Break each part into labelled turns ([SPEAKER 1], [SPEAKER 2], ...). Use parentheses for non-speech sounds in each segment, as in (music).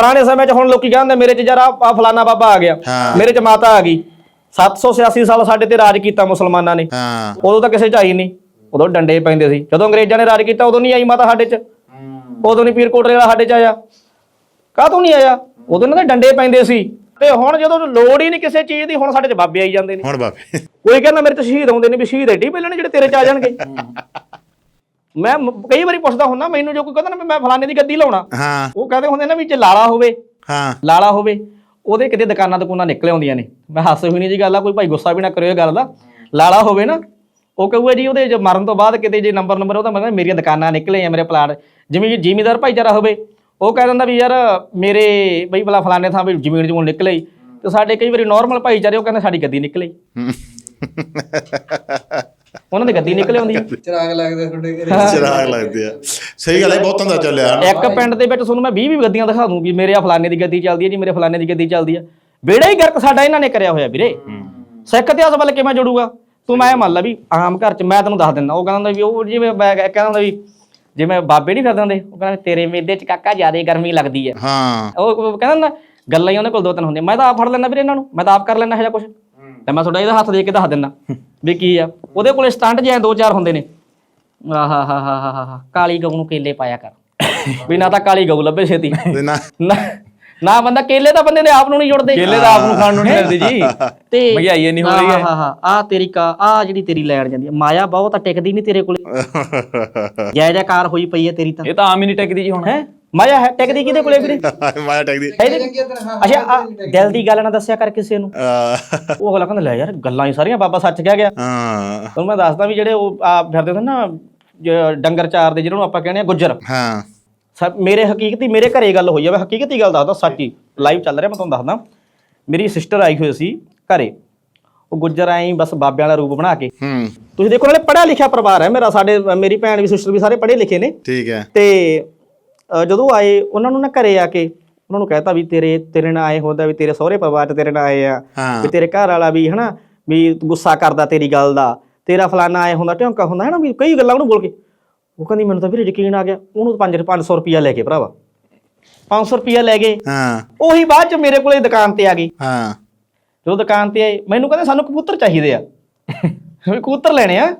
[SPEAKER 1] ਪੁਰਾਣੇ ਸਮੇਂ 'ਚ ਹੁਣ ਲੋਕੀ ਕਹਿੰਦੇ ਮੇਰੇ 'ਚ ਜਰਾ ਆ ਫਲਾਨਾ ਬਾਬਾ ਆ ਗਿਆ। ਮੇਰੇ 'ਚ ਮਾਤਾ ਆ ਗਈ। 786 ਸਾਲ ਸਾਡੇ ਤੇ ਰਾਜ ਕੀਤਾ ਮੁਸਲਮਾਨਾਂ ਨੇ। ਉਦੋਂ ਤਾਂ ਕਿਸੇ 'ਚ ਆਈ ਨਹੀਂ ਉਦੋਂ ਡੰਡੇ ਪੈਂਦੇ ਸੀ। ਜਦੋਂ ਅੰਗਰੇਜ਼ਾਂ ਨੇ ਰਾਜ ਕੀਤਾ ਉਦੋਂ ਨਹੀਂ ਆਈ ਮਾਤਾ ਸਾਡੇ 'ਚ। ਉਦੋਂ ਨਹੀਂ ਪੀਰ ਕੋਟਲੇ ਵਾਲਾ ਸਾਡੇ 'ਚ ਆਇਆ। ਕਾਹਤੋਂ ਨਹੀਂ ਆਇਆ? ਉਦੋਂ ਇਹਨਾਂ ਦੇ ਡੰਡੇ ਪੈਂਦੇ ਸੀ। ਤੇ ਹੁਣ ਜਦੋਂ ਲੋੜ ਹੀ ਨਹੀਂ ਕਿਸੇ ਚੀਜ਼ ਦੀ ਹੁਣ ਸਾਡੇ 'ਚ ਬਾਬੇ ਆਈ ਜਾਂਦੇ ਨੇ।
[SPEAKER 2] ਹੁਣ ਬਾਬੇ।
[SPEAKER 1] ਕੋਈ ਕਹਿੰਦਾ ਮੇਰੇ ਤੇ ਸ਼ਹੀਦ ਆਉਂਦੇ ਨੇ ਵੀ ਸ਼ਹੀਦ ਐਡੀ ਪਹਿਲਾਂ ਨੇ ਜਿਹੜੇ ਤੇਰੇ 'ਚ ਆ ਜਾਣਗੇ। ਮੈਂ ਮ- ਕਈ ਵਾਰੀ ਪੁੱਛਦਾ ਹੁੰਦਾ ਮੈਨੂੰ ਜੋ ਕੋਈ ਕਹਿੰਦਾ ਨਾ ਵੀ ਮੈਂ ਫਲਾਣੇ ਦੀ ਗੱਦੀ ਲਾਉਣਾ।
[SPEAKER 2] ਹਾਂ।
[SPEAKER 1] ਉਹ ਕਹਿੰਦੇ ਹੁੰਦੇ ਨਾ ਵੀ ਜੇ ਲਾਲਾ ਹੋਵੇ
[SPEAKER 2] ਹਾਂ।
[SPEAKER 1] ਲਾਲਾ ਹੋਵੇ ਉਹਦੇ ਕਿਤੇ ਦੁਕਾਨਾਂ ਦੁਕਾਨਾਂ ਨਿਕਲੇ ਆਉਂਦੀਆਂ ਨੇ। ਮੈਂ ਹਾਸੇ ਹੋਈ ਨਹੀਂ ਜੀ ਗੱਲ ਆ ਕੋਈ ਭਾਈ ਗੁੱਸਾ ਵੀ ਨਾ ਕਰਿਓ ਇਹ ਗੱਲ ਦਾ। ਲਾਲਾ ਹੋਵੇ ਨਾ ਉਹ ਕਹੂਗਾ ਜੀ ਉਹਦੇ ਜੇ ਮਰਨ ਤੋਂ ਬਾਅਦ ਕਿਤੇ ਜੇ ਨੰਬਰ ਨੰਬਰ ਉਹਦਾ ਮਤਲਬ ਮੇਰੀਆਂ ਦੁਕਾਨਾਂ ਨਿਕਲੇ ਆ ਮੇਰੇ ਪਲਾਟ। ਜਿਵੇਂ ਜੀ ਜ਼ਿਮੀਦਾਰ ਭਾਈਚਾਰਾ ਹੋਵੇ ਉਹ ਕਹਿ ਦਿੰਦਾ ਵੀ ਯਾਰ ਮੇਰੇ ਬਈ ਭਲਾ ਫਲਾਣੇ ਥਾਂ ਵੀ ਜ਼ਮੀਨ ਜਮੂਨ ਨਿਕਲੇ ਈ। ਤੇ ਸਾਡੇ ਕਈ ਵਾਰੀ ਨਾਰਮਲ ਭਾਈਚਾਰੇ ਉਹ ਕਹਿੰਦੇ ਸਾਡੀ ਗੱਦੀ ਨਿਕਲੇ ਈ।
[SPEAKER 2] ਹੂੰ।
[SPEAKER 1] ਉਹਨਾਂ ਦੀ ਗੱਦੀ ਨਿਕਲੇ ਆਉਂਦੀ। ਆ
[SPEAKER 3] ਚਿਰਾਗ ਲੱਗਦਾ ਤੁਹਾਡੇ ਘਰੇ।
[SPEAKER 2] ਚਿਰਾਗ ਲੱਗਦੇ ਆ। ਸਹੀ ਗੱਲ ਹੈ ਬਹੁਤਾਂ ਦਾ ਚੱਲਿਆ। ਹਨਾ।
[SPEAKER 1] ਇੱਕ ਪਿੰਡ ਦੇ ਵਿੱਚ ਤੁਹਾਨੂੰ ਮੈਂ 20 20 ਗੱਦੀਆਂ ਦਿਖਾ ਦੂੰ ਵੀ ਮੇਰੇ ਆ ਫਲਾਣੇ ਦੀ ਗੱਦੀ ਚੱਲਦੀ ਹੈ ਜੀ ਮੇਰੇ ਫਲਾਣੇ ਦੀ ਗੱਦੀ ਚੱਲਦੀ ਹੈ। ਬੇੜਾ ਹੀ ਗਰਕ ਸਾਡਾ ਇਹਨਾਂ ਨੇ ਕਰਿਆ ਹੋਇਆ ਵੀਰੇ। ਸਿੱਖ ਇਤਿਹਾਸ ਵੱਲ ਕਿਵੇਂ ਜੋੜੂਗਾ? ਤੂੰ ਮੈਂ ਮੰਨ ਲਾ ਵੀ ਆਮ ਘਰ ਚ ਮੈਂ ਤੈਨੂੰ ਦੱਸ ਦਿੰਦਾ ਉਹ ਕਹਿੰਦਾ ਹੁੰਦਾ ਵੀ ਉਹ ਜਿਵੇਂ ਮੈਂ ਕਹਿੰਦਾ ਹੁੰਦਾ ਵੀ ਜਿਵੇਂ ਬਾਬੇ ਨਹੀਂ ਫਿਰਦੇ ਹੁੰਦੇ ਉਹ ਕਹਿੰਦਾ ਤੇਰੇ ਮੇਦੇ ਚ ਕਾਕਾ ਜ਼ਿਆਦਾ ਗਰਮੀ ਲੱਗਦੀ ਹੈ।
[SPEAKER 2] ਹਾਂ।
[SPEAKER 1] ਉਹ ਕਹਿੰਦਾ ਹੁੰਦਾ ਗੱਲਾਂ ਹੀ ਉਹਨੇ ਕੋਲ ਦੋ ਤਿੰਨ ਹੁੰਦੀਆਂ। ਮੈਂ ਤਾਂ ਆਪ ਫੜ ਲੈਂਦਾ ਵੀਰੇ ਇਹਨਾਂ ਨੂੰ ਮੈਂ ਤਾਂ ਆਪ ਕਰ ਲੈਂਦਾ ਇਹੋ ਜਿਹਾ ਕੁਝ ਤੇ ਮੈਂ ਤੁਹਾਡਾ ਇਹਦਾ ਹੱਥ ਦੇ ਕੇ ਦੱਸ ਦਿੰਦਾ ਵੀ ਕੀ ਆ। ਉਹਦੇ ਕੋਲੇ ਸਟੰਟ ਜਿਹਾ ਦੋ ਚਾਰ ਹੁੰਦੇ ਨੇ। ਆਹਾ ਹਾ ਹਾ ਹਾ ਹਾ ਕਾਲੀ ਗਊ ਨੂੰ ਕੇਲੇ ਪਾਇਆ ਕਰ। ਵੀ ਨਾ ਤਾਂ ਕਾਲੀ ਗਊ ਲੱਭੇ ਛੇਤੀ।
[SPEAKER 2] ਤੇ ਨਾ।
[SPEAKER 1] ਨਾ ਨਾ ਬੰਦਾ ਕੇਲੇ ਤਾਂ ਬੰਦੇ ਦੇ ਆਪ ਨੂੰ ਨਹੀਂ ਜੁੜਦੇ।
[SPEAKER 4] ਕੇਲੇ ਤਾਂ ਆਪ ਨੂੰ ਖਾਣ ਨੂੰ ਨਹੀਂ ਮਿਲਦੇ ਜੀ।
[SPEAKER 1] ਤੇ
[SPEAKER 4] ਮਹਿੰਗਾਈ ਇੰਨੀ ਹੋ ਰਹੀ ਹੈ।
[SPEAKER 1] ਹਾਂ ਹਾਂ ਆ ਤੇਰੀ ਕਾ ਆ ਜਿਹੜੀ ਤੇਰੀ ਲੈਣ ਜਾਂਦੀ ਹੈ ਮਾਇਆ ਬਹੁਤ ਟਿਕਦੀ ਨਹੀਂ ਤੇਰੇ ਕੋਲੇ। (laughs) ਜੈ ਜੈਕਾਰ ਹੋਈ ਪਈ ਹੈ ਤੇਰੀ ਤਾਂ।
[SPEAKER 4] ਇਹ ਤਾਂ ਆਮ ਹੀ ਨਹੀਂ ਟਿਕਦੀ ਜੀ ਹੁਣ।
[SPEAKER 1] ਹੈ? ਮਾਇਆ ਹੈ ਟਿਕਦੀ ਕਿਹਦੇ ਕੋਲੇ ਵੀਰੇ?
[SPEAKER 2] ਮਾਇਆ
[SPEAKER 1] ਹੈ ਇਹਦੇ- ਅੱਛਾ ਆ ਦਿਲ ਦੀ ਗੱਲ ਨਾ ਦੱਸਿਆ ਕਰ ਕਿਸੇ ਨੂੰ। ਉਹ ਅਗਲਾ ਕਹਿੰਦਾ ਲੈ ਯਾਰ ਗੱਲਾਂ ਹੀ ਸਾਰੀਆਂ ਬਾਬਾ ਸੱਚ ਕਹਿ ਗਿਆ।
[SPEAKER 2] ਹਾਂ।
[SPEAKER 1] ਤੁਹਾਨੂੰ ਮੈਂ ਦੱਸਦਾ ਵੀ ਜਿਹੜੇ ਉਹ ਆ ਫਿਰਦੇ ਹੁੰਦੇ ਨਾ ਡੰਗਰ ਚਾਰ ਦੇ ਜਿਹਨਾਂ ਨੂੰ ਆਪਾਂ ਕਹਿੰਦੇ ਆ ਗੁੱਜਰ।
[SPEAKER 2] ਹਾਂ।
[SPEAKER 1] ਸਰ ਮੇਰੇ ਹਕੀਕਤੀ ਮੇਰੇ ਘਰੇ ਗੱਲ ਹੋਈ ਆ। ਮੈਂ ਹਕੀਕਤੀ ਗੱਲ ਦੱਸਦਾ ਸੱਚੀ। ਲਾਈਵ ਚੱਲ ਰਿਹਾ ਮੈਂ ਤੁਹਾਨੂੰ ਦੱਸਦਾ। ਮੇਰੀ ਸਿਸਟਰ ਆਈ ਹੋਈ ਸੀ ਘਰੇ। ਉਹ ਗੁੱਜਰ ਆਈ ਬਸ ਬਾਬਿਆਂ ਵਾਲਾ ਰੂਪ ਬਣਾ ਕੇ।
[SPEAKER 2] ਹੂੰ।
[SPEAKER 1] ਤੁਸੀਂ ਦੇਖੋ ਨਾਲੇ ਪੜ੍ਹਿਆ ਲਿਖਿਆ ਪਰਿਵਾਰ ਹੈ ਮੇਰਾ ਸਾਡੇ ਮੇਰੀ ਭੈਣ ਵੀ ਸਿਸਟਰ ਵੀ ਸਾਰੇ ਪੜ੍ਹੇ ਲਿਖੇ ਨੇ।
[SPEAKER 2] ਠੀਕ ਹੈ।
[SPEAKER 1] ਤੇ ਜਦੋਂ ਆਏ ਉਹਨਾਂ ਨੂੰ ਨਾ ਘਰੇ ਆ ਕੇ ਉਹਨਾਂ ਨੂੰ ਕਹਿਤਾ ਵੀ ਤੇਰੇ ਤੇਰੇ ਨਾਲ ਆਏ ਹੁੰਦਾ ਵੀ ਤੇਰੇ ਸਹੁਰੇ ਪਰਿਵਾਰ ਚ ਤੇਰੇ ਨਾਲ ਆਏ ਆ। ਵੀ ਤੇਰੇ ਘਰ ਵਾਲਾ ਵੀ ਹਨਾ ਵੀ ਗੁੱਸਾ ਕਰਦਾ ਤੇਰੀ ਗੱਲ ਦਾ। ਤੇਰਾ ਫਲਾਨਾ ਆਏ ਹੁੰਦਾ ਢਿਉਂਕਾ ਹੁੰਦਾ ਹਨਾ ਵੀ ਕਈ ਗੱਲਾਂ ਉਹਨੂੰ ਬੋਲ ਕੇ। ਉਹ ਕਹਿੰਦੀ ਮੈਨੂੰ ਤਾਂ ਵੀਰੇ ਯਕੀਨ ਆ ਗਿਆ ਉਹਨੂੰ 5 500 ਰੁਪਿਆ ਲੈ ਕੇ ਭਰਾਵਾ। 500 ਰੁਪਿਆ ਲੈ ਗਏ।
[SPEAKER 2] ਹਾਂ।
[SPEAKER 1] ਉਹੀ ਬਾਅਦ ਚ ਮੇਰੇ ਕੋਲੇ ਦੁਕਾਨ ਤੇ ਆ ਗਈ।
[SPEAKER 2] ਹਾਂ।
[SPEAKER 1] ਜਦੋਂ ਦੁਕਾਨ ਤੇ ਆਏ ਮੈਨੂੰ ਕਹਿੰਦੇ ਸਾਨੂੰ ਕਬੂਤਰ ਚਾਹੀਦੇ ਆ। (laughs) ਵੀ ਕਬੂਤਰ ਲੈਣੇ ਆ।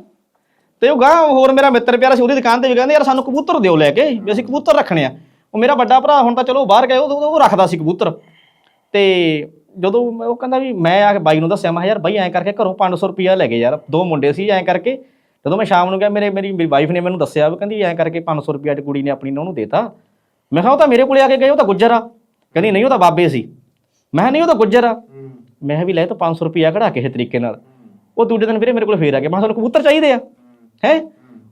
[SPEAKER 1] ਤੇ ਉਹ ਗਾਂ ਹੋਰ ਮੇਰਾ ਮਿੱਤਰ ਪਿਆਰਾ ਸੀ ਉਹਦੀ ਦੁਕਾਨ ਤੇ ਵੀ ਕਹਿੰਦੇ ਯਾਰ ਸਾਨੂੰ ਕਬੂਤਰ ਦਿਓ ਲੈ ਕੇ ਵੀ ਅਸੀਂ ਕਬੂਤਰ ਰੱਖਣੇ ਆ। ਉਹ ਮੇਰਾ ਵੱਡਾ ਭਰਾ ਹੁਣ ਤਾਂ ਚਲੋ ਬਾਹਰ ਗਏ ਉਹ ਉਹ ਰੱਖਦਾ ਸੀ ਕਬੂਤਰ। ਤੇ ਜਦੋਂ ਉਹ ਕਹਿੰਦਾ ਵੀ ਮੈਂ ਆ ਕੇ ਬਾਈ ਨੂੰ ਦੱਸਿਆ ਮੈਂ ਯਾਰ ਬਾਈ ਐਂ ਕਰਕੇ ਘਰੋਂ 500 ਰੁਪਿਆ ਲੈ ਗਏ ਯਾਰ ਦੋ ਮੁੰਡੇ ਸੀ ਐਂ ਕਰਕੇ। ਜਦੋਂ ਮੈਂ ਸ਼ਾਮ ਨੂੰ ਗਿਆ ਮੇਰੇ ਮੇਰੀ ਮੇਰੀ ਵਾਈਫ ਨੇ ਮੈਨੂੰ ਦੱਸਿਆ ਵੀ ਕਹਿੰਦੀ ਐਂ ਕਰਕੇ 500 ਰੁਪਿਆ ਤੇ ਕੁੜੀ ਨੇ ਆਪਣੀ ਨੂੰ ਦੇਤਾ। ਮੈਂ ਕਿਹਾ ਉਹ ਤਾਂ ਮੇਰੇ ਕੋਲੇ ਆ ਕੇ ਗਏ ਉਹ ਤਾਂ ਗੁੱਜਰ ਆ। ਕਹਿੰਦੀ ਨਹੀਂ ਉਹ ਤਾਂ ਬਾਬੇ ਸੀ। ਮੈਂ ਕਿਹਾ ਨਹੀਂ ਉਹ ਤਾਂ ਗੁੱਜਰ ਆ। ਮੈਂ ਕਿਹਾ ਵੀ ਲੈ ਤਾਂ 500 ਰੁਪਿਆ ਕਢਾ ਕੇ ਇਹ ਤਰੀਕੇ ਨਾਲ। ਉਹ ਦੂਜੇ ਦਿਨ ਵੀਰੇ ਮੇਰੇ ਕੋਲ ਫੇਰ ਆ ਗਿਆ ਮੈਂ ਕਿਹਾ ਤੁਹਾਨੂੰ ਕਬੂਤਰ ਚਾਹੀਦੇ ਆ। ਹੈ?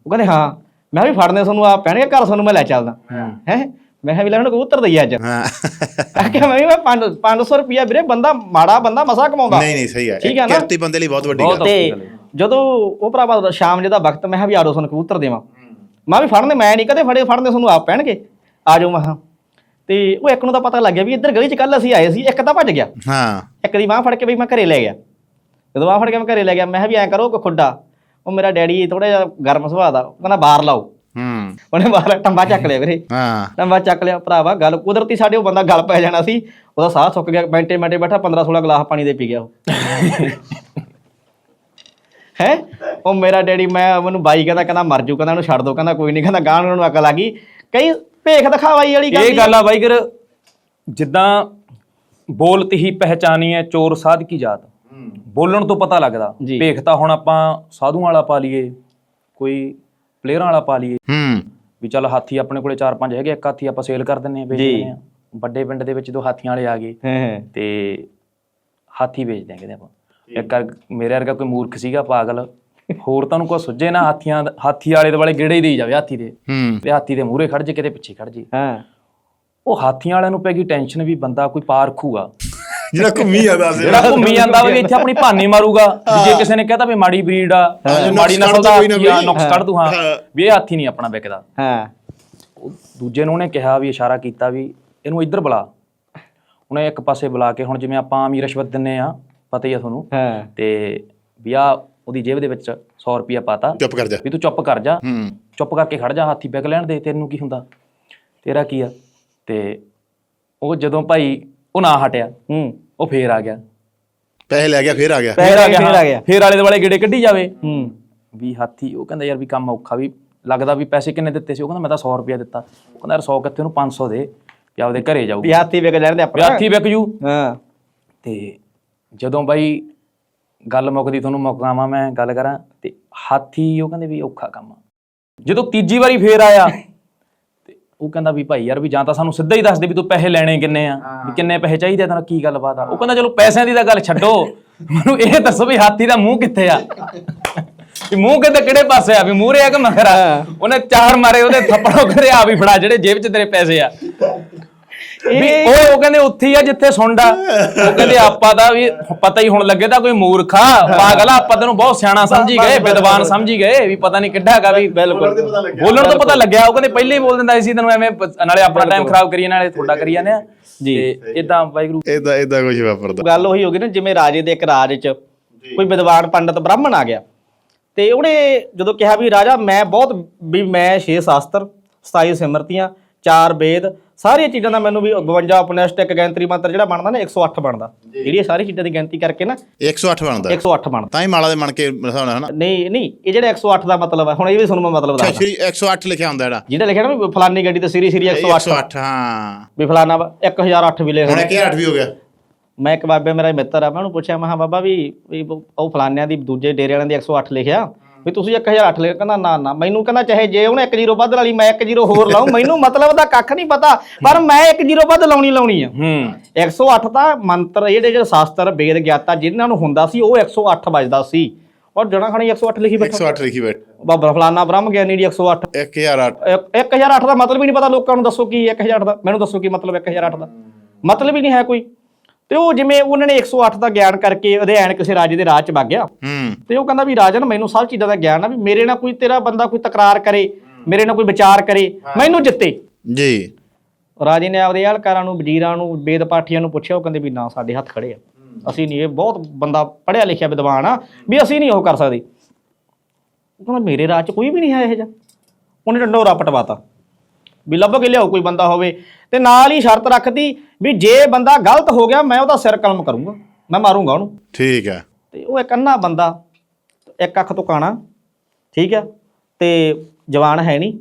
[SPEAKER 1] ਉਹ ਕਹਿੰਦੇ ਹਾਂ। ਮੈਂ ਕਿਹਾ ਵੀ ਫੜਨੇ ਤੁਹਾਨੂੰ ਆ ਪੈਣਗੇ ਘਰ ਤੁਹਾਨੂੰ ਮੈਂ ਲੈ ਚੱਲਦਾ। ਹੈ। ਮੈਂ ਕਿਹਾ ਵੀ ਲੈ ਉਹਨੂੰ ਕਬੂਤਰ ਦਈ ਅੱਜ।
[SPEAKER 2] ਹਾਂ।
[SPEAKER 1] ਆ ਕੇ ਮੈਂ ਵੀ ਮੈਂ 500 ਰੁਪਿਆ ਵੀਰੇ ਬੰਦਾ ਮਾੜਾ ਬੰਦਾ ਮਸਾ ਕਮਾਉਂਦਾ।
[SPEAKER 2] ਨਹੀਂ ਨਹੀਂ ਸਹੀ ਹੈ।
[SPEAKER 1] ਠੀਕ ਹੈ ਨਾ?
[SPEAKER 2] ਕਿਰਤੀ ਬੰਦੇ ਲਈ ਬਹੁਤ ਵੱਡੀ ਗੱਲ
[SPEAKER 1] ਤੇ ਜਦੋਂ ਉਹ ਭਰਾਵਾ ਸ਼ਾਮ ਜਿਹਦਾ ਵਕਤ ਮੈਂ ਕਿਹਾ ਵੀ ਆੜੋ ਤੁਹਾਨੂੰ ਕਬੂਤਰ ਦੇਵਾਂ। ਮੈਂ ਵੀ ਫੜਨੇ ਮੈਂ ਨਹੀਂ ਕਦੇ ਫੜੇ ਫੜਨੇ ਤੁਹਾਨੂੰ ਆਪ ਪੈਣਗੇ। ਆ ਜਾਓ ਮੈਂ ਕਿਹਾ। ਤੇ ਉਹ ਇੱਕ ਨੂੰ ਤਾਂ ਪਤਾ ਲੱਗ ਗਿਆ ਵੀ ਇੱਧਰ ਗਲੀ 'ਚ ਕੱਲ ਅਸੀਂ ਆਏ ਸੀ ਇੱਕ ਤਾਂ ਭੱਜ ਗਿਆ।
[SPEAKER 2] ਹਾਂ।
[SPEAKER 1] ਇੱਕ ਦੀ ਬਾਂਹ ਫੜ ਕੇ ਬਈ ਮੈਂ ਘਰੇ ਲੈ ਗਿਆ। ਜਦੋਂ ਬਾਂਹ ਫੜ ਕੇ ਮੈਂ ਘਰੇ ਲੈ ਗਿਆ ਮੈਂ ਕਿਹਾ ਵੀ ਐਂ ਕਰੋ ਕੋ ਖੁੱਡਾ। ਉਹ ਮੇਰਾ ਡੈਡੀ ਥੋੜਾ ਜਿਹਾ ਗਰਮ ਸੁਭਾਅ ਦਾ ਕਹਿੰਦਾ ਬਾਹਰ ਲਾਓ।
[SPEAKER 2] ਹੂੰ।
[SPEAKER 1] ਉਹਨੇ ਬਾਹਰ ਟੰਬਾ ਚੱਕ ਲਿਆ ਵੀਰੇ।
[SPEAKER 2] ਹਾਂ।
[SPEAKER 1] ਟੰਬਾ ਚੱਕ ਲਿਆ ਭਰਾਵਾ ਗੱਲ ਕੁਦਰਤੀ ਸਾਡੇ ਉਹ ਬੰਦਾ ਗਲ ਪੈ ਜਾਣਾ ਸੀ। ਉਹਦਾ ਸਾਹ ਸੁੱਕ ਗਿਆ ਮਿੰਟੇ ਮਿੰਟੇ ਬੈਠਾ 15 16 ਗਲਾਸ ਪਾਣੀ ਦੇ ਪੀ ਗਿਆ ਉਹ। (laughs) ਹੈ? ਉਹ ਮੇਰਾ ਡੈਡੀ ਮੈਂ ਮੈਨੂੰ ਬਾਈ ਕਹਿੰਦਾ ਕਹਿੰਦਾ ਮਰ ਜੂ ਕਹਿੰਦਾ ਉਹਨੂੰ ਛੱਡ ਦੋ ਕਹਿੰਦਾ ਕੋਈ ਨਹੀਂ ਕਹਿੰਦਾ ਗਾਣ ਨੂੰ ਅਕਲ ਆ ਗਈ। ਕਈ ਭੇਖ ਦਿਖਾਵਾਈ ਵਾਲੀ ਗੱਲ
[SPEAKER 4] ਇਹ। ਗੱਲ ਆ ਬਾਈ ਕਰ ਜਿੱਦਾਂ ਬੋਲਤ ਹੀ ਪਹਿਚਾਨੀ ਹੈ ਚੋਰ ਸਾਧ ਕੀ ਜਾਤ। ਬੋਲਣ ਤੋਂ ਪਤਾ ਲੱਗਦਾ।
[SPEAKER 1] ਜੀ।
[SPEAKER 4] ਭੇਖ ਤਾਂ ਹੁਣ ਆਪਾਂ ਸਾਧੂਆਂ ਵਾਲਾ ਪਾ ਲਈਏ ਕੋਈ ਪਲੇਅਰਾਂ ਵਾਲਾ ਪਾ ਲਈਏ।
[SPEAKER 2] ਹੂੰ।
[SPEAKER 4] ਵੀ ਚੱਲ ਹਾਥੀ ਆਪਣੇ ਕੋਲੇ 4-5 ਹੈਗੇ ਇੱਕ ਹਾਥੀ ਆਪਾਂ ਸੇਲ ਕਰ ਦਿੰਨੇ ਆ ਵੇਚ
[SPEAKER 1] ਜੀ।
[SPEAKER 4] ਦਿੰਨੇ ਆ ਵੱਡੇ ਪਿੰਡ ਦੇ ਵਿੱਚ ਜਦੋਂ ਹਾਥੀਆਂ ਵਾਲੇ ਆ ਗਏ।
[SPEAKER 1] ਹਾਂ
[SPEAKER 4] ਤੇ ਹਾਥੀ ਵੇਚ ਦਿਆਂਗੇ ਆਪਾਂ। ਇੱਕ ਵਾਰ ਮੇਰੇ ਵਰਗਾ ਕੋਈ ਮੂਰਖ ਸੀਗਾ ਪਾਗਲ। ਹੋਰ ਤੁਹਾਨੂੰ ਕੋਈ ਸੁੱਝੇ ਨਾ ਹਾਥੀਆਂ ਦਾ- ਹਾਥੀ ਵਾਲੇ ਦੇ ਵਾਲੇ ਗੇੜੇ ਹੀ ਦੇਈ ਜਾਵੇ ਹਾਥੀ ਦੇ।
[SPEAKER 2] ਹੂੰ।
[SPEAKER 4] ਤੇ ਹਾਥੀ ਦੇ ਮੂਹਰੇ ਖੜ ਜੇ ਕਿਤੇ ਪਿੱਛੇ ਖੜ ਜੇ।
[SPEAKER 1] ਹਾਂ।
[SPEAKER 4] ਉਹ ਹਾਥੀਆਂ ਵਾਲਿਆਂ ਨੂੰ ਪੈ ਗਈ ਟੈਨਸ਼ਨ ਵੀ ਬੰਦਾ ਕੋਈ ਪਾਰ ਰੱਖੂਗਾ
[SPEAKER 2] ਜਿਹੜਾ ਘੁੰਮੀ ਜਾਂਦਾ ਸੀ।
[SPEAKER 4] ਜਿਹੜਾ ਘੁੰਮੀ ਜਾਂਦਾ ਵੀ ਇੱਥੇ ਆਪਣੀ ਭਾਨੀ ਮਾਰੂਗਾ। ਵੀ ਜੇ ਕਿਸੇ ਨੇ ਕਹਤਾ ਵੀ ਮਾੜੀ ਬਰੀਡ ਆ ਮਾੜੀ ਨਸਲ ਦਾ
[SPEAKER 2] ਕੋਈ।
[SPEAKER 4] ਨੁਕਸ ਕੱਢ ਦੂ ਹਾਂ। ਵੀ ਇਹ ਹਾਥੀ ਨਹੀਂ ਆਪਣਾ ਵਿਕਦਾ।
[SPEAKER 1] ਹਾਂ।
[SPEAKER 4] ਦੂਜੇ ਨੂੰ ਉਹਨੇ ਕਿਹਾ ਵੀ ਇਸ਼ਾਰਾ ਕੀਤਾ ਵੀ ਇਹਨੂੰ ਇੱਧਰ ਬੁਲਾ। ਉਹਨੇ ਇੱਕ ਪਾਸੇ ਬੁਲਾ ਕੇ ਹੁਣ ਜਿਵੇਂ ਆਪਾਂ ਆਮ ਰਿਸ਼ਵਤ ਦਿੰਨੇ ਆ ਪਤਾ ਹੀ ਆ ਤੁਹਾਨੂੰ।
[SPEAKER 1] ਹਾਂ।
[SPEAKER 4] ਤੇ ਵੀ ਆ ਉਹਦੀ ਜੇਬ ਦੇ ਵਿੱਚ 100 ਰੁਪਿਆ ਪਾਤਾ।
[SPEAKER 2] ਚੁੱਪ ਕਰ ਜਾ।
[SPEAKER 4] ਵੀ ਤੂੰ ਚੁੱਪ ਕਰ ਜਾ।
[SPEAKER 2] ਹੂੰ।
[SPEAKER 4] ਚੁੱਪ ਕਰਕੇ ਖੜ ਜਾ ਹਾਥੀ ਵਿਕ ਲੈਣ ਦੇ ਤੈਨੂੰ ਕੀ ਹੁੰਦਾ? ਤੇਰਾ ਕੀ ਆ? ਤੇ ਉਹ ਜਦੋਂ ਭਾਈ ਉਹ ਨਾ ਹਟਿਆ।
[SPEAKER 1] ਹੂੰ।
[SPEAKER 4] ਉਹ ਫੇਰ ਆ ਗਿਆ।
[SPEAKER 2] ਪੈਸੇ ਲੈ ਗਿਆ ਫਿਰ ਆ ਗਿਆ।
[SPEAKER 1] ਫੇਰ ਆ ਗਿਆ। ਫੇਰ ਆ ਗਿਆ।
[SPEAKER 4] ਫੇਰ ਆਲੇ ਦੁਆਲੇ ਗੇੜੇ ਕੱਢੀ ਜਾਵੇ।
[SPEAKER 1] ਹੂੰ।
[SPEAKER 4] ਵੀ ਹਾਥੀ ਉਹ ਕਹਿੰਦਾ ਯਾਰ ਵੀ ਕੰਮ ਔਖਾ ਵੀ ਲੱਗਦਾ ਵੀ ਪੈਸੇ ਕਿੰਨੇ ਦਿੱਤੇ ਸੀ? ਉਹ ਕਹਿੰਦਾ ਮੈਂ ਤਾਂ 100 ਰੁਪਇਆ ਦਿੱਤਾ। ਉਹ ਕਹਿੰਦਾ ਯਾਰ 100 ਕਿੱਥੇ ਉਹਨੂੰ 500 ਦੇ ਵੀ ਆਪਦੇ ਘਰੇ ਜਾਊ।
[SPEAKER 1] ਵੀ ਹਾਥੀ ਵੇਖ ਲੈਣ ਦੇ
[SPEAKER 4] ਵੀ
[SPEAKER 1] ਆਪਣਾ
[SPEAKER 4] ਹਾਥੀ ਵਿਕ ਜੂ।
[SPEAKER 1] ਹਾਂ।
[SPEAKER 4] ਤੇ ਜਦੋਂ ਬਾਈ ਗੱਲ ਮੁੱਕਦੀ ਤੁਹਾਨੂੰ ਮੁਕਾਵਾਂ ਮੈਂ ਗੱਲ ਕਰਾਂ ਤੇ ਹਾਥੀ ਉਹ ਕਹਿੰਦੇ ਵੀ ਔਖਾ ਕੰਮ ਆ। ਜਦੋਂ ਤੀਜੀ ਵਾਰੀ ਫੇਰ ਆਇਆ ਉਹ ਕਹਿੰਦਾ ਵੀ ਭਾਈ ਯਾਰ ਵੀ ਜਾਂ ਤਾਂ ਸਾਨੂੰ ਸਿੱਧਾ ਹੀ ਦੱਸ ਦੇ ਵੀ ਤੂੰ ਪੈਸੇ ਲੈਣੇ ਕਿੰਨੇ ਆ ਵੀ ਕਿੰਨੇ ਪੈਸੇ ਚਾਹੀਦੇ ਆ ਤੈਨੂੰ ਕੀ ਗੱਲਬਾਤ ਆ? ਉਹ ਕਹਿੰਦਾ ਚਲੋ ਪੈਸਿਆਂ ਦੀ ਤਾਂ ਗੱਲ ਛੱਡੋ। ਮੈਨੂੰ ਇਹ ਦੱਸੋ ਵੀ ਹਾਥੀ ਦਾ ਮੂੰਹ ਕਿੱਥੇ ਆ? ਵੀ ਮੂੰਹ ਕਿਤੇ ਕਿਹੜੇ ਪਾਸੇ ਆ? ਵੀ ਮੂਹਰੇ ਆ ਕਿ ਮਗਰ ਆ? ਉਹਨੇ ਚਾਰ ਮਾਰੇ ਉਹਦੇ ਥੱਪੜੋਂ ਕਰੇ ਆ ਵੀ ਫੜਾ ਜਿਹੜੇ ਜੇਬ 'ਚ ਤੇਰੇ ਪੈਸੇ ਆ। ਵੀ ਉਹ ਉਹ ਕਹਿੰਦੇ ਉੱਥੇ ਹੀ ਆ ਜਿੱਥੇ ਸੁੰਡਾ ਉਹ ਕਹਿੰਦੇ ਆਪਾਂ ਦਾ ਵੀ ਪਤਾ ਹੀ ਹੁਣ ਲੱਗੇ ਤਾਂ ਕੋਈ ਮੂਰਖਾ ਪਾਗਲ ਆ ਆਪਾਂ ਤੈਨੂੰ ਬਹੁਤ ਸਿਆਣਾ ਸਮਝੀ ਗਏ ਵਿਦਵਾਨ ਸਮਝੀ ਗਏ ਵੀ ਪਤਾ ਨਹੀਂ ਕਿੱਡਾ ਹੈਗਾ ਵੀ ਬਿਲਕੁਲ। ਬੋਲਣ ਤੋਂ ਪਤਾ ਲੱਗਿਆ। ਉਹ ਕਹਿੰਦੇ ਪਹਿਲੇ ਹੀ ਬੋਲ ਦਿੰਦਾ ਸੀ ਤੈਨੂੰ ਐਵੇਂ ਨਾਲੇ ਆਪਣਾ ਟਾਈਮ ਖਰਾਬ ਕਰੀਏ ਨਾਲੇ ਤੁਹਾਡਾ ਕਰੀ ਜਾਂਦੇ ਆ।
[SPEAKER 1] ਜੀ।
[SPEAKER 4] ਤੇ ਇਦਾਂ ਵਾਹਿਗੁਰੂ
[SPEAKER 2] ਇਦਾਂ ਇਦਾਂ ਕੁਝ ਵਾਪਰਦਾ।
[SPEAKER 1] ਗੱਲ ਉਹੀ ਹੋ ਗਈ ਨਾ ਜਿਵੇਂ ਰਾਜੇ ਦੇ ਇੱਕ ਰਾਜ 'ਚ ਕੋਈ ਵਿਦਵਾਨ ਪੰਡਤ ਬ੍ਰਾਹਮਣ ਆ ਗਿਆ। ਤੇ ਉਹਨੇ ਜਦੋਂ ਕਿਹਾ ਵੀ ਰਾਜਾ ਮੈਂ ਬਹੁਤ ਵੀ ਮੈਂ 6 ਸ਼ਾਸਤਰ 27 ਸਿਮਰਤੀਆਂ ਚਾਰ ਵੇਦ ਸਾਰੀਆਂ ਚੀਜ਼ਾਂ ਦਾ ਮੈਨੂੰ ਵੀ 52 ਉਪਨਿਸ਼ਦ ਇੱਕ ਗੈਂਤਰੀ ਮੰਤਰ ਜਿਹੜਾ ਬਣਦਾ ਨਾ 108 ਬਣਦਾ। ਜਿਹੜੀ ਸਾਰੀ ਚੀਜ਼ਾਂ ਦੀ ਗਿਣਤੀ ਕਰਕੇ ਨਾ
[SPEAKER 2] 108 ਬਣਦਾ।
[SPEAKER 1] 108 ਬਣਦਾ।
[SPEAKER 2] ਤਾਂ ਹੀ ਮਾਲਾ ਦੇ ਮਣ ਕੇ ਮਸਾਉਣਾ ਹਨਾ।
[SPEAKER 1] ਨਹੀਂ ਨਹੀਂ ਇਹ ਜਿਹੜਾ 108 ਦਾ ਮਤਲਬ ਹੈ ਹੁਣ ਇਹ ਵੀ ਤੁਹਾਨੂੰ ਮੈਂ ਮਤਲਬ ਦੱਸਦਾ।
[SPEAKER 2] ਸ਼੍ਰੀ 108 ਲਿਖਿਆ ਹੁੰਦਾ ਜਿਹੜਾ।
[SPEAKER 1] ਜਿਹੜਾ ਲਿਖਿਆ ਨਾ ਵੀ ਫਲਾਨੀ ਗੱਡੀ ਤੇ ਸ੍ਰੀ ਸ੍ਰੀ 108
[SPEAKER 2] 108 ਹਾਂ।
[SPEAKER 1] ਵੀ ਫਲਾਨਾ ਵਾ, 1008 ਵੀ ਲਿਖ
[SPEAKER 2] ਹੁਣ
[SPEAKER 1] ਰਿਹਾ।
[SPEAKER 2] ਇਹ 8 ਵੀ ਹੋ ਗਿਆ?
[SPEAKER 1] ਮੈਂ ਇੱਕ ਬਾਬੇ ਮੇਰਾ ਮਿੱਤਰ ਆ ਮੈਂ ਉਹਨੂੰ ਪੁੱਛਿਆ ਮੈਂ ਬਾਬਾ ਵੀ ਉਹ ਫਲਾਨਿਆਂ ਦੀ ਦੂਜੇ ਡੇਰੇ ਵਾਲਿਆਂ ਦੀ 108 ਲਿਖਿਆ। ਵੀ ਤੁਸੀਂ 1008 ਲਿਖਿਆ ਕਹਿੰਦਾ ਨਾ ਨਾ ਮੈਨੂੰ ਕਹਿੰਦਾ ਚਾਹੇ ਜੇ ਉਹਨੇ 1 ਜ਼ੀਰੋ ਵੱਧ ਲਾਲੀ ਮੈਂ 1 ਜ਼ੀਰੋ ਹੋਰ ਲਾਉਂ (laughs) ਮੈਨੂੰ ਮਤਲਬ ਦਾ ਕੱਖ ਨਹੀਂ ਪਤਾ ਪਰ ਮੈਂ 1 ਜ਼ੀਰੋ ਵੱਧ ਲਾਉਣੀ ਲਾਉਣੀ ਆ।
[SPEAKER 4] ਹੂੰ।
[SPEAKER 1] 108 ਤਾਂ ਮੰਤਰ ਜਿਹੜੇ ਜਿਹੜੇ ਸ਼ਾਸਤਰ ਵੇਦ ਗਿਆਤਾ ਜਿਨ੍ਹਾਂ ਨੂੰ ਹੁੰਦਾ ਸੀ ਉਹ 108 ਵੱਜਦਾ ਸੀ। ਔਰ ਜਣਾ ਖਣੀ 108 ਲਿਖੀ ਬੈਠਾ।
[SPEAKER 2] 108 ਲਿਖੀ ਬੈਠ।
[SPEAKER 1] ਬਾਬਾ ਫਲਾਨਾ ਬ੍ਰਹਮ ਗਿਆਨੀ ਦੀ 108
[SPEAKER 2] 1008
[SPEAKER 1] ਇੱਕ- 1008 ਦਾ ਮਤਲਬ ਹੀ ਨਹੀਂ ਪਤਾ ਲੋਕਾਂ ਨੂੰ ਦੱਸੋ ਕੀ 1008 ਦਾ। ਮੈਨੂੰ ਦੱਸੋ ਕੀ ਮਤਲਬ 1008 ਦਾ। ਮਤਲਬ ਹੀ ਨਹੀਂ ਹੈ ਕੋਈ। ਤੇ ਉਹ ਜਿਵੇਂ ਉਹਨਾਂ ਨੇ 108 ਦਾ ਗਿਆਨ ਕਰਕੇ ਅਧਿਐਨ ਕਿਸੇ ਰਾਜੇ ਦੇ ਰਾਜ ਚ ਵਗ ਗਿਆ।
[SPEAKER 2] ਹੂੰ।
[SPEAKER 1] ਤੇ ਉਹ ਕਹਿੰਦਾ ਵੀ ਰਾਜਨ ਮੈਨੂੰ ਸਭ ਚੀਜ਼ਾਂ ਦਾ ਗਿਆਨ ਆ ਵੀ ਮੇਰੇ ਨਾਲ ਕੋਈ ਤੇਰਾ ਬੰਦਾ ਕੋਈ ਤਕਰਾਰ ਕਰੇ ਮੇਰੇ ਨਾਲ ਕੋਈ ਵਿਚਾਰ ਕਰੇ ਮੈਨੂੰ ਜਿੱਤੇ।
[SPEAKER 2] ਜੀ।
[SPEAKER 1] ਰਾਜੇ ਨੇ ਆਪਦੇ ਅਹਲਕਾਰਾਂ ਨੂੰ ਵਜ਼ੀਰਾਂ ਨੂੰ ਵੇਦ ਪਾਠੀਆਂ ਨੂੰ ਪੁੱਛਿਆ ਉਹ ਕਹਿੰਦੇ ਵੀ ਨਾ ਸਾਡੇ ਹੱਥ ਖੜੇ ਆ। ਅਸੀਂ ਨਹੀਂ ਇਹ ਬਹੁਤ ਬੰਦਾ ਪੜ੍ਹਿਆ ਲਿਖਿਆ ਵਿਦਵਾਨ ਆ ਵੀ ਅਸੀਂ ਨਹੀਂ ਉਹ ਕਰ ਸਕਦੇ। ਉਹ ਕਹਿੰਦਾ ਮੇਰੇ ਰਾਜ 'ਚ ਕੋਈ ਵੀ ਨਹੀਂ ਹੈ ਇਹ ਜਿਹਾ। ਉਹਨੇ ਡੰਡੋਰਾ ਪਟਵਾਤਾ। ਵੀ ਲੱਭ ਕੇ ਲਿਆਓ ਕੋਈ ਬੰਦਾ ਹੋਵੇ ਤੇ ਨਾਲ ਹੀ ਸ਼ਰਤ ਰੱਖਦੀ ਵੀ ਜੇ ਬੰਦਾ ਗਲਤ ਹੋ ਗਿਆ ਮੈਂ ਉਹਦਾ ਸਿਰ ਕਲਮ ਕਰੂੰਗਾ ਮੈਂ ਮਾਰੂੰਗਾ ਉਹਨੂੰ।
[SPEAKER 2] ਠੀਕ ਹੈ।
[SPEAKER 1] ਤੇ ਉਹ ਇੱਕ ਅੰਨਾ ਬੰਦਾ ਇੱਕ ਅੱਖ ਤੋਂ ਕਾਣਾ ਠੀਕ ਆ ਤੇ ਜਵਾਨ ਹੈ ਨਹੀਂ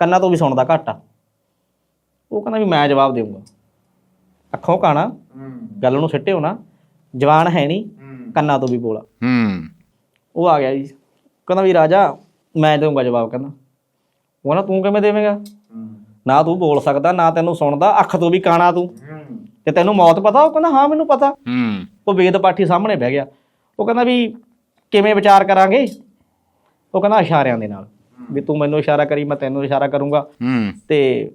[SPEAKER 1] ਕੰਨਾਂ ਤੋਂ ਵੀ ਸੁਣਦਾ ਘੱਟ ਆ। ਉਹ ਕਹਿੰਦਾ ਵੀ ਮੈਂ ਜਵਾਬ ਦੇਵਾਂਗਾ ਅੱਖੋਂ ਕਾਣਾ ਗੱਲ ਨੂੰ ਸਿੱਟਿਓ ਨਾ ਜਵਾਨ ਹੈ ਨਹੀਂ ਕੰਨਾਂ ਤੋਂ ਵੀ ਬੋਲਾ।
[SPEAKER 2] ਹੂੰ।
[SPEAKER 1] ਉਹ ਆ ਗਿਆ ਜੀ। ਕਹਿੰਦਾ ਵੀ ਰਾਜਾ ਮੈਂ ਦੇਵਾਂਗਾ ਜਵਾਬ ਕਹਿੰਦਾ। ਉਹ ਨਾ ਤੂੰ ਕਿਵੇਂ ਦੇਵੇਂਗਾ? ਨਾ ਤੂੰ ਬੋਲ ਸਕਦਾ ਨਾ ਤੈਨੂੰ ਸੁਣਦਾ ਅੱਖ ਤੋਂ ਵੀ ਕਾਣਾ ਤੂੰ। ਤੇ ਤੈਨੂੰ ਮੌਤ ਪਤਾ? ਉਹ ਕਹਿੰਦਾ ਹਾਂ ਮੈਨੂੰ ਪਤਾ।
[SPEAKER 2] ਹੂੰ।
[SPEAKER 1] ਉਹ ਵੇਦ ਪਾਠੀ ਸਾਹਮਣੇ ਬਹਿ ਗਿਆ। ਉਹ ਕਹਿੰਦਾ ਵੀ ਕਿਵੇਂ ਵਿਚਾਰ ਕਰਾਂਗੇ? ਉਹ ਕਹਿੰਦਾ ਇਸ਼ਾਰਿਆਂ ਦੇ ਨਾਲ। ਵੀ ਤੂੰ ਮੈਨੂੰ ਇਸ਼ਾਰਾ ਕਰੀ ਮੈਂ ਤੈਨੂੰ ਇਸ਼ਾਰਾ ਕਰੂੰਗਾ।
[SPEAKER 2] ਹੂੰ।
[SPEAKER 1] ਤੇ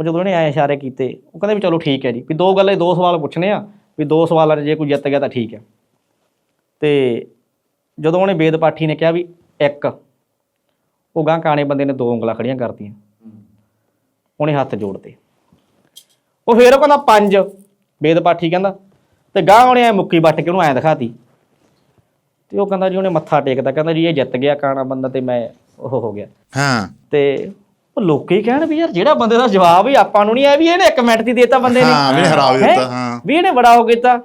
[SPEAKER 1] ਉਹ ਜਦੋਂ ਉਹਨੇ ਐ ਇਸ਼ਾਰੇ ਕੀਤੇ ਉਹ ਕਹਿੰਦਾ ਵੀ ਚਲੋ ਠੀਕ ਹੈ ਜੀ। ਵੀ ਦੋ ਗੱਲਾਂ ਦੋ ਸਵਾਲ ਪੁੱਛਣੇ ਆ। ਵੀ ਦੋ ਸਵਾਲਾਂ 'ਚ ਜੇ ਕੋਈ ਜਿੱਤ ਗਿਆ ਤਾਂ ਠੀਕ ਹੈ। ਤੇ ਜਦੋਂ ਉਹਨੇ ਵੇਦ ਪਾਠੀ ਨੇ ਕਿਹਾ ਵੀ ਇੱਕ ਉਹ ਗਾਂ ਕਾਣੇ ਬੰਦੇ ਨੇ ਦੋ ਉਂਗਲਾਂ ਖੜੀਆਂ ਕਰਤੀਆਂ। ਉਹਨੇ ਹੱਥ ਜੋੜਤੇ। ਉਹ ਫੇਰ ਉਹ ਕਹਿੰਦਾ ਪੰਜ। ਵੇਦ ਪਾਠੀ ਕਹਿੰਦਾ ਤੇ ਗਾਂ ਉਹਨੇ ਐ ਮੁੱਕੀ ਵੱਟ ਕੇ ਉਹਨੂੰ ਐ ਦਿਖਾਤੀ। ਤੇ ਉਹ ਕਹਿੰਦਾ ਜੀ ਉਹਨੇ ਮੱਥਾ ਟੇਕਦਾ ਕਹਿੰਦਾ ਜੀ ਇਹ ਜਿੱਤ ਗਿਆ ਕਾਣਾ ਬੰਦਾ ਤੇ ਮੈਂ ਉਹ ਹੋ ਗਿਆ।
[SPEAKER 2] ਹਾਂ।
[SPEAKER 1] ਤੇ ਉਹ ਲੋਕੀ ਕਹਿਣ ਵੀ ਯਾਰ ਜਿਹੜਾ ਬੰਦੇ ਦਾ ਜਵਾਬ ਹੀ ਆਪਾਂ ਨੂੰ ਨਹੀਂ ਆਇਆ ਵੀ ਇਹਨੇ ਇੱਕ ਮਿੰਟ ਦੀ ਦੇਤਾ ਬੰਦੇ ਨੇ।
[SPEAKER 2] ਹਾਂ, ਵੀ ਇਹਨੇ ਹਰਾ? ਦਿੱਤਾ, ਹਾਂ।
[SPEAKER 1] ਵੀ ਇਹਨੇ ਬੜਾ ਹੋ ਕੀਤਾ।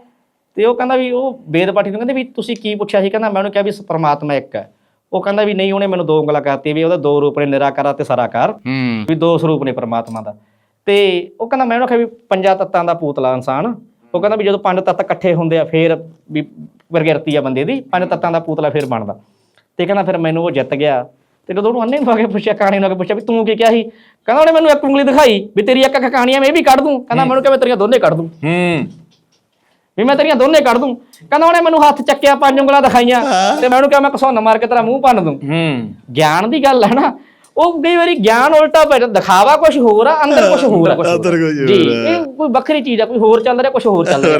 [SPEAKER 1] ਤੇ ਉਹ ਕਹਿੰਦਾ ਵੀ ਉਹ ਵੇਦ ਪਾਠੀ ਨੂੰ ਕਹਿੰਦੇ ਵੀ ਤੁਸੀਂ ਕੀ ਪੁੱਛਿਆ ਸੀ? ਕਹਿੰਦਾ ਮੈਂ ਉਹਨੂੰ ਕਿਹਾ ਵੀ ਪ੍ਰਮਾਤਮਾ ਇੱਕ ਹੈ। ਉਹ ਕਹਿੰਦਾ ਵੀ ਨਹੀਂ ਉਹਨੇ ਮੈਨੂੰ ਦੋ ਉਂਗਲਾਂ ਕਰਤੀ ਵੀ ਉਹਦਾ ਦੋ ਰੂਪ ਨੇ ਨਿਰਾਕਾਰ ਤੇ ਸਰਾਕਾਰ।
[SPEAKER 2] ਹੂੰ।
[SPEAKER 1] ਵੀ ਦੋ ਸਰੂਪ ਨੇ ਪ੍ਰਮਾਤਮਾ ਦਾ। ਤੇ ਉਹ ਕਹਿੰਦਾ ਮੈਂ ਉਹਨੂੰ ਕਿਹਾ ਵੀ ਪੰਜਾਂ ਤੱਤਾਂ ਦਾ ਪੂਤਲਾ ਇਨਸਾਨ। ਉਹ ਕਹਿੰਦਾ ਵੀ ਜਦੋਂ ਪੰਜ ਤੱਤ ਇਕੱਠੇ ਹੁੰਦੇ ਆ ਫੇਰ ਵੀ ਪ੍ਰਗਿਰਤੀ ਆ ਬੰਦੇ ਦੀ ਪੰਜ ਤੱਤਾਂ ਦਾ ਪੂਤਲਾ ਫੇਰ ਬਣਦਾ। ਤੇ ਕਹਿੰਦਾ ਫਿਰ ਮੈਨੂੰ ਉਹ ਜਿੱਤ ਗਿਆ। ਤੇ ਜਦੋਂ ਉਹਨੂੰ ਅੰਨੇ ਨੂੰ ਆ ਕੇ ਪੁੱਛਿਆ ਕਹਾਣੀ ਨੂੰ ਆ ਕੇ ਪੁੱਛਿਆ ਵੀ ਤੂੰ ਕੀ ਕਿਹਾ ਸੀ? ਕਹਿੰਦਾ ਉਹਨੇ ਮੈਨੂੰ ਇੱਕ ਉਂਗਲੀ ਦਿਖਾਈ ਵੀ ਤੇਰੀ ਇੱਕ ਇੱਕ ਕਹਾਣੀ ਆ ਮੈਂ ਇਹ ਵੀ ਕੱਢ ਦੂੰ। ਕਹਿੰਦਾ ਮੈਨੂੰ ਕਿਹਾ ਮੈਂ ਤੇਰੀਆਂ ਦੋਨੇ ਕੱਢ ਦੂੰ।
[SPEAKER 4] ਹੂੰ।
[SPEAKER 1] ਵੀ ਮੈਂ ਤੇਰੀਆਂ ਦੋਨੇ ਕੱਢ ਦੂੰ। ਕਹਿੰਦਾ ਉਹਨੇ ਮੈਨੂੰ ਹੱਥ ਚੱਕਿਆ ਪੰਜ ਉਂਗਲਾਂ ਦਿਖਾਈਆਂ। ਤੇ ਮੈਂ ਉਹਨੂੰ ਕਿਹਾ ਮੈਂ ਘਸੌਨ ਮਾਰ ਕੇ ਤੇਰਾ ਮੂੰਹ ਭੰਨ ਦੂੰ।
[SPEAKER 4] ਹੂੰ।
[SPEAKER 1] ਗਿਆਨ ਦੀ ਗੱਲ ਹੈ ਨਾ ਉਹ ਕਈ ਵਾਰੀ ਗਿਆਨ ਉਲਟਾ ਪੈ ਜਾਂਦਾ। ਦਿਖਾਵਾ ਕੁਝ ਹੋਰ ਆ ਅੰਦਰ ਕੁਝ ਹੋਰ ਆ
[SPEAKER 2] ਅੰਦਰ ਹੋਰ
[SPEAKER 1] ਜੀ
[SPEAKER 2] ਆ।
[SPEAKER 1] ਇਹ ਕੋਈ ਵੱਖਰੀ ਚੀਜ਼ ਆ ਕੋਈ ਹੋਰ ਚੱਲ ਰਿਹਾ ਕੁਝ ਹੋਰ ਚੱਲ ਰਿਹਾ।